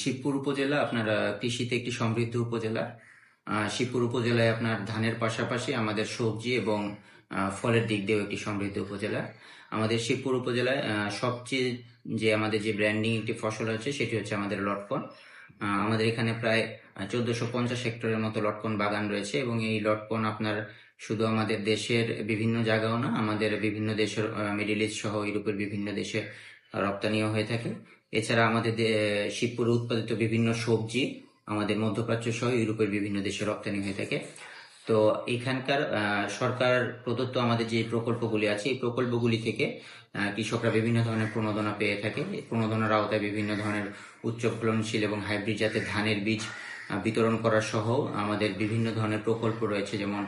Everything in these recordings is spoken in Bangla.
শিবপুর উপজেলা আপনার কৃষিতে একটি সমৃদ্ধ উপজেলা। শিবপুর উপজেলায় আপনার ধানের পাশাপাশি আমাদের সবজি এবং ফলের দিক দিয়েও একটি সমৃদ্ধ উপজেলা। আমাদের শিবপুর উপজেলায় সবচেয়ে যে আমাদের যে ব্র্যান্ডিং একটি ফসল আছে, সেটি হচ্ছে আমাদের লটকন। আমাদের এখানে প্রায় চোদ্দশো পঞ্চাশ হেক্টরের মতো লটকন বাগান রয়েছে এবং এই লটকন আপনার শুধু আমাদের দেশের বিভিন্ন জায়গাও না, আমাদের বিভিন্ন দেশের মিডিল ইস্ট সহ ইউরোপের বিভিন্ন দেশে রপ্তানিও হয়ে থাকে। এছাড়া আমাদের শিবপুরে উৎপাদিত বিভিন্ন সবজি আমাদের মধ্যপ্রাচ্য সহ ইউরোপের বিভিন্ন দেশে রপ্তানি হয়ে থাকে। তো এখানকার সরকার প্রদত্ত আমাদের যে প্রকল্পগুলি আছে, এই প্রকল্পগুলি থেকে কৃষকরা বিভিন্ন ধরনের প্রণোদনা পেয়ে থাকে। প্রণোদনার আওতায় বিভিন্ন ধরনের উচ্চ ফলনশীল এবং হাইব্রিড জাতের ধানের বীজ বিতরণ করা সহ আমাদের বিভিন্ন ধরনের প্রকল্প রয়েছে। যেমন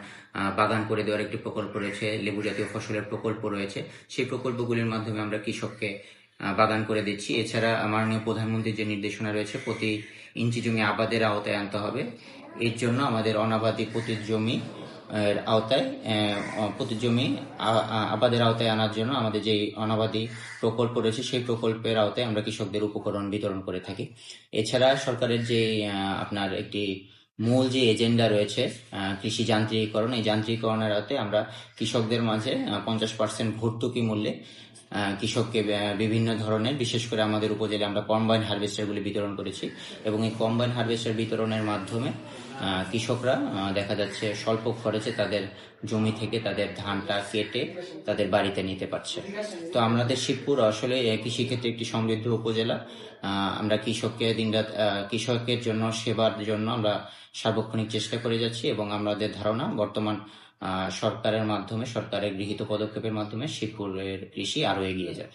বাগান করে দেওয়ার একটি প্রকল্প রয়েছে লেবু জাতীয় ফসলের প্রকল্প রয়েছে। সেই প্রকল্পগুলির মাধ্যমে আমরা কৃষককে বাগান করে দিচ্ছি। এছাড়া মাননীয় প্রধানমন্ত্রীর যে নির্দেশনা রয়েছে, প্রতি ইঞ্চি জমি আবাদের আওতায় আনতে হবে। এর জন্য আমাদের অনাবাদি প্রতি জমি আওতায় প্রতি জমি আবাদের আওতায় আনার জন্য আমাদের যে অনাবাদি প্রকল্প রয়েছে, সেই প্রকল্পের আওতায় আমরা কৃষকদের উপকরণ বিতরণ করে থাকি। এছাড়া সরকারের যে আপনার একটি মূল যে এজেন্ডা রয়েছে কৃষি যান্ত্রিকীকরণ। এই যান্ত্রিকীকরণের আওতায় আমরা কৃষকদের মাঝে পঞ্চাশ পার্সেন্ট ভর্তুকি মূল্যে কৃষককে বিভিন্ন ধরনের, বিশেষ করে আমাদের উপজেলায় আমরা কম্বাইন হারভেস্টারগুলি বিতরণ করেছি এবং এই কম্বাইন হারভেস্টার বিতরণের মাধ্যমে কৃষকরা দেখা যাচ্ছে স্বল্প খরচে তাদের জমি থেকে তাদের ধানটা কেটে তাদের বাড়িতে নিতে পারছে। তো আমাদের শিবপুর আসলে কৃষিক্ষেত্রে একটি সমৃদ্ধ উপজেলা। আমরা কৃষককে দিনরাত কৃষকের জন্য, সেবার জন্য আমরা সার্বক্ষণিক চেষ্টা করে যাচ্ছি এবং আমাদের ধারণা বর্তমান সরকারের মাধ্যমে সরকারের গৃহীত পদক্ষেপের মাধ্যমে শিবপুরের কৃষি আরও এগিয়ে যাবে।